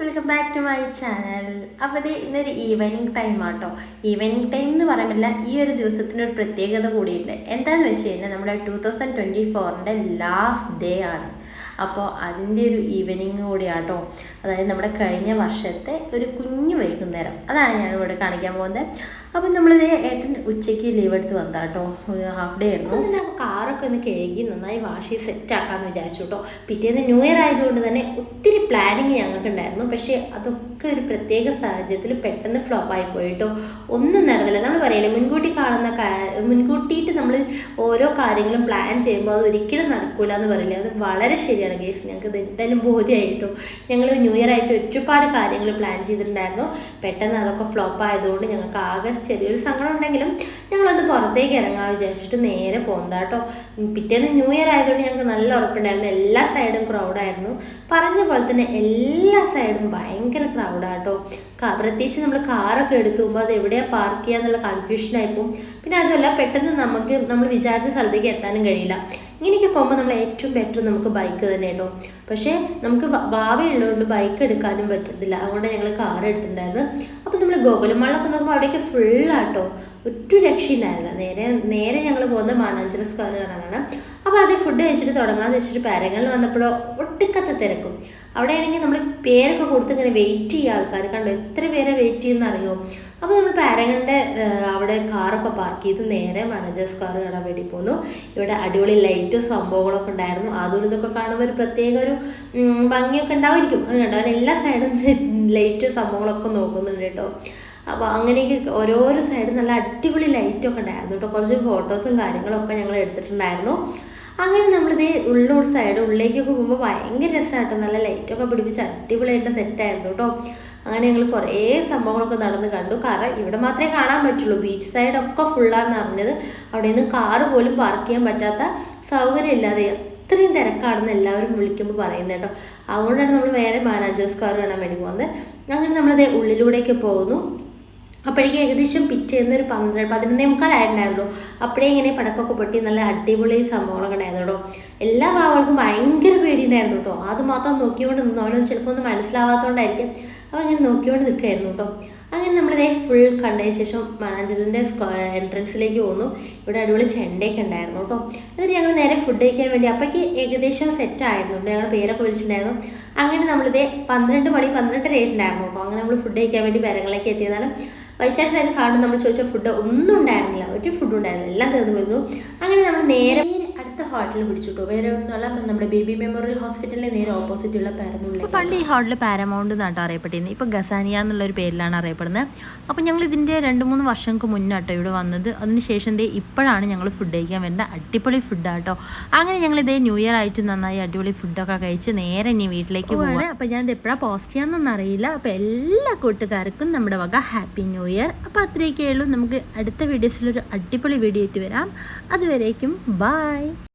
Welcome back to my channel അപ്പോൾ ഇത് ഇന്നൊരു ഈവനിങ് ടൈം ആട്ടോ. ഈവനിങ് ടൈം എന്ന് പറയുന്നില്ല ഈ ഒരു ദിവസത്തിന് ഒരു പ്രത്യേകത കൂടിയുണ്ട് എന്താണെന്ന് വെച്ച് കഴിഞ്ഞാൽ നമ്മുടെ ടൂ തൗസൻഡ് ട്വന്റി ഫോറിന്റെ ലാസ്റ്റ് ഡേ ആണ്. അപ്പോൾ അതിന്റെ ഒരു ഈവനിങ് കൂടിയാട്ടോ. അതായത് നമ്മുടെ കഴിഞ്ഞ വർഷത്തെ ഒരു കുഞ്ഞു വൈകുന്നേരം. അതാണ് ഞാൻ ഇവിടെ കാണിക്കാൻ പോകുന്നത്. അപ്പം നമ്മളിത് ഏട്ടൻ ഉച്ചയ്ക്ക് ലീവ് എടുത്ത് വന്നതാട്ടോ. കേട്ടോ ഹാഫ് ഡേ ആയിരുന്നു. അപ്പം ഞാൻ കാറൊക്കെ ഒന്ന് കഴുകി നന്നായി വാഷ് ചെയ്ത് സെറ്റ് ആക്കാമെന്ന് വിചാരിച്ചു കേട്ടോ പിറ്റേന്ന് ന്യൂ ഇയർ ആയതുകൊണ്ട് തന്നെ ഒത്തിരി പ്ലാനിങ് ഞങ്ങൾക്ക് ഉണ്ടായിരുന്നു പക്ഷേ അതൊക്കെ ഒരു പ്രത്യേക സാഹചര്യത്തിൽ പെട്ടെന്ന് ഫ്ലോപ്പ് ആയി പോയിട്ടോ? ഒന്നും നടന്നില്ല. നമ്മൾ പറയില്ലേ മുൻകൂട്ടി കാണുന്ന മുൻകൂട്ടിയിട്ട് നമ്മൾ ഓരോ കാര്യങ്ങളും പ്ലാൻ ചെയ്യുമ്പോൾ അത് ഒരിക്കലും നടക്കൂല എന്ന് പറയില്ലേ? അത് വളരെ ശരിയാണ് കേസ് ഞങ്ങൾക്ക് ഇത് എന്തായാലും ബോധ്യമായിട്ടോ ഞങ്ങൾ ന്യൂ ഇയർ ആയിട്ട് ഒരുപാട് കാര്യങ്ങൾ പ്ലാൻ ചെയ്തിട്ടുണ്ടായിരുന്നു. പെട്ടെന്ന് അതൊക്കെ ഫ്ലോപ്പ് ആയതുകൊണ്ട് ഞങ്ങൾക്ക് ആകെ ചെറിയൊരു സങ്കടം ഉണ്ടെങ്കിലും ഞങ്ങളൊന്ന് പുറത്തേക്ക് ഇറങ്ങാൻ വിചാരിച്ചിട്ട് നേരെ പോകുന്നതാട്ടോ പിറ്റേന്ന് ന്യൂ ഇയർ ആയതുകൊണ്ട് ഞങ്ങൾക്ക് നല്ല ഉറപ്പുണ്ടായിരുന്നു. എല്ലാ സൈഡും ക്രൗഡായിരുന്നു പറഞ്ഞ പോലെ തന്നെ എല്ലാ സൈഡും ഭയങ്കര ക്രൗഡാട്ടോ പ്രത്യേകിച്ച് നമ്മൾ കാറൊക്കെ എടുത്തു പോകുമ്പോൾ അത് എവിടെയാണ് പാർക്ക് ചെയ്യാന്നുള്ള കൺഫ്യൂഷനായി പോകും പിന്നെ അതുമല്ല പെട്ടെന്ന് നമുക്ക് നമ്മൾ വിചാരിച്ച സ്ഥലത്തേക്ക് എത്താനും കഴിയില്ല. ഇങ്ങനെയൊക്കെ പോകുമ്പോൾ നമ്മൾ ഏറ്റവും ബെറ്റർ നമുക്ക് ബൈക്ക് തന്നെ കേട്ടോ പക്ഷേ നമുക്ക് ഭാവിയുള്ളതുകൊണ്ട് ബൈക്ക് എടുക്കാനും പറ്റത്തില്ല. അതുകൊണ്ട് ഞങ്ങൾ കാർ എടുത്തിട്ടുണ്ടായിരുന്നു. അപ്പോൾ നമ്മൾ ഗോകുലമാളൊക്കെ നോക്കുമ്പോൾ അവിടേക്ക് ഫുള്ളാട്ടോ ഒറ്റ രക്ഷയില്ലായിരുന്നു നേരെ നേരെ ഞങ്ങൾ പോകുന്ന മാനാഞ്ചിറ സ്ക്വയർ കാണാനാണ്. അപ്പോൾ അത് ഫുഡ് കഴിച്ചിട്ട് തുടങ്ങാമെന്ന് വെച്ചിട്ട് പാരങ്ങളിൽ വന്നപ്പോഴോ ഒട്ടുക്കത്തെ തിരക്കും. അവിടെ ആണെങ്കിൽ നമ്മൾ പേരൊക്കെ കൊടുത്ത് ഇങ്ങനെ വെയിറ്റ് ചെയ്യുക ആൾക്കാർ കണ്ടോ എത്ര പേരെ വെയിറ്റ് ചെയ്യുന്ന അറിയോ? അപ്പോൾ നമ്മൾ പാരങ്ങളുടെ അവിടെ കാറൊക്കെ പാർക്ക് ചെയ്ത് നേരെ മാനേജേഴ്സ് കാർ കാണാൻ വേണ്ടി പോന്നു. ഇവിടെ അടിപൊളി ലൈറ്റും സംഭവങ്ങളൊക്കെ ഉണ്ടായിരുന്നു. അതും ഇതൊക്കെ കാണുമ്പോൾ ഒരു പ്രത്യേക ഒരു ഭംഗിയൊക്കെ ഉണ്ടാവുമായിരിക്കും. കണ്ടോ? അവൻ എല്ലാ സൈഡും ലൈറ്റും സംഭവങ്ങളൊക്കെ നോക്കുന്നുണ്ട് കേട്ടോ. അപ്പോൾ അങ്ങനെയൊക്കെ ഓരോരോ സൈഡും നല്ല അടിപൊളി ലൈറ്റൊക്കെ ഉണ്ടായിരുന്നു കേട്ടോ. കുറച്ച് ഫോട്ടോസും കാര്യങ്ങളൊക്കെ ഞങ്ങൾ എടുത്തിട്ടുണ്ടായിരുന്നു. അങ്ങനെ നമ്മളിതേ ഉള്ളൂർ സൈഡ് ഉള്ളിലേക്കൊക്കെ പോകുമ്പോൾ ഭയങ്കര രസമായിട്ടോ നല്ല ലൈറ്റൊക്കെ പിടിപ്പിച്ച് അടിപൊളിയായിട്ട് സെറ്റായിരുന്നു കേട്ടോ അങ്ങനെ ഞങ്ങൾ കുറേ സംഭവങ്ങളൊക്കെ നടന്ന് കണ്ടു. കാരണം ഇവിടെ മാത്രമേ കാണാൻ പറ്റുള്ളൂ. ബീച്ച് സൈഡൊക്കെ ഫുള്ളാന്ന് അറിഞ്ഞത്. അവിടെ നിന്ന് കാറ് പോലും പാർക്ക് ചെയ്യാൻ പറ്റാത്ത സൗകര്യം ഇല്ലാതെ അത്രയും തിരക്കാണെന്ന് എല്ലാവരും വിളിക്കുമ്പോൾ പറയുന്നത് കേട്ടോ അതുകൊണ്ടാണ് നമ്മൾ വേറെ മാനേജേഴ്സ് കാർ കാണാൻ വേണ്ടി പോകുന്നത്. അങ്ങനെ നമ്മളത് ഉള്ളിലൂടെയൊക്കെ പോകുന്നു. അപ്പോഴേക്കും ഏകദേശം പിറ്റേന്ന് ഒരു പന്ത്രണ്ട് പതിനൊന്നേ മുക്കാലായിട്ടുണ്ടായിരുന്നു അപ്പോഴേ ഇങ്ങനെ പടക്കമൊക്കെ പൊട്ടി നല്ല അടിപൊളി സംഭവങ്ങളൊക്കെ ഉണ്ടായിരുന്നു കേട്ടോ. എല്ലാ ഭാവങ്ങൾക്കും ഭയങ്കര പേടിയുണ്ടായിരുന്നു കേട്ടോ. അത് മാത്രം നോക്കിക്കൊണ്ട് നിന്നാലും ചിലപ്പോൾ ഒന്നും മനസ്സിലാവാത്തതുകൊണ്ടായിരിക്കും. അപ്പോൾ ഇങ്ങനെ നോക്കിക്കൊണ്ട് നിൽക്കുകയായിരുന്നു കേട്ടോ. അങ്ങനെ നമ്മളിതേ ഫുൾ കണ്ടതിന് ശേഷം മാനേജറിന്റെ എൻട്രൻസിലേക്ക് പോന്നു. ഇവിടെ അടിപൊളി ചെണ്ടയൊക്കെ ഉണ്ടായിരുന്നു കേട്ടോ. എന്നിട്ട് ഞങ്ങൾ നേരെ ഫുഡ് കഴിക്കാൻ വേണ്ടി അപ്പോഴേക്ക് ഏകദേശം സെറ്റ് ആയിരുന്നു. ഞങ്ങൾ പേരൊക്കെ വിളിച്ചിട്ടുണ്ടായിരുന്നു. അങ്ങനെ നമ്മളിതേ പന്ത്രണ്ട് മണി പന്ത്രണ്ടര ആയിട്ടുണ്ടായിരുന്നു കേട്ടോ. അങ്ങനെ നമ്മൾ ഫുഡ് കഴിക്കാൻ വേണ്ടി പേരങ്ങളിലേക്ക് എത്തിയതാണ് ബൈ ചാൻസ് അതിന് കാണും നമ്മൾ ചോദിച്ച ഫുഡ് ഒന്നും ഉണ്ടായിരുന്നില്ല. ഒരു ഫുഡ് ഉണ്ടായിരുന്നില്ല. എല്ലാം തീർന്നു അങ്ങനെ നമ്മൾ നേരെ അടുത്ത ഹാർട്ടിൽ പിടിച്ചിട്ടു? വേറെ ഒന്നുമല്ല നമ്മുടെ ബേബി മെമ്മോറിയൽ ഹോസ്പിറ്റലിന് നേരെ ഓപ്പോസിറ്റുള്ള ഇപ്പൊ പണ്ട് ഈ ഹാർട്ടിൽ പാരമൗണ്ട് എന്നാട്ടോ അറിയപ്പെട്ടിരുന്നത്. ഇപ്പോൾ ഗസാനിയ എന്നുള്ളൊരു പേരിലാണ് അറിയപ്പെടുന്നത്. അപ്പോൾ ഞങ്ങൾ ഇതിന്റെ രണ്ട് മൂന്ന് വർഷങ്ങൾക്ക് മുന്നാട്ടോ ഇവിടെ വന്നത്. അതിനുശേഷം ദേ ഇപ്പോഴാണ് ഞങ്ങൾ ഫുഡ് കഴിക്കാൻ വരുന്നത്. അടിപൊളി ഫുഡാട്ടോ അങ്ങനെ ഞങ്ങൾ ഇതേ ന്യൂ ഇയർ ആയിട്ട് നന്നായി അടിപൊളി ഫുഡൊക്കെ കഴിച്ച് നേരെ ഇനി വീട്ടിലേക്ക് പോവാണ് അപ്പോൾ ഞാൻ ഇത് എപ്പോഴാണ് പോസ്റ്റ് ചെയ്യാമെന്നൊന്നും അറിയില്ല. അപ്പോൾ എല്ലാ കൂട്ടുകാർക്കും നമ്മുടെ വക ഹാപ്പി ന്യൂ ഇയർ അപ്പോൾ അത്രയൊക്കെ ഉള്ളൂ. നമുക്ക് അടുത്ത വീഡിയോസിലൊരു അടിപൊളി വീഡിയോ ആയിട്ട് വരാം. അതുവരേക്കും ബായ്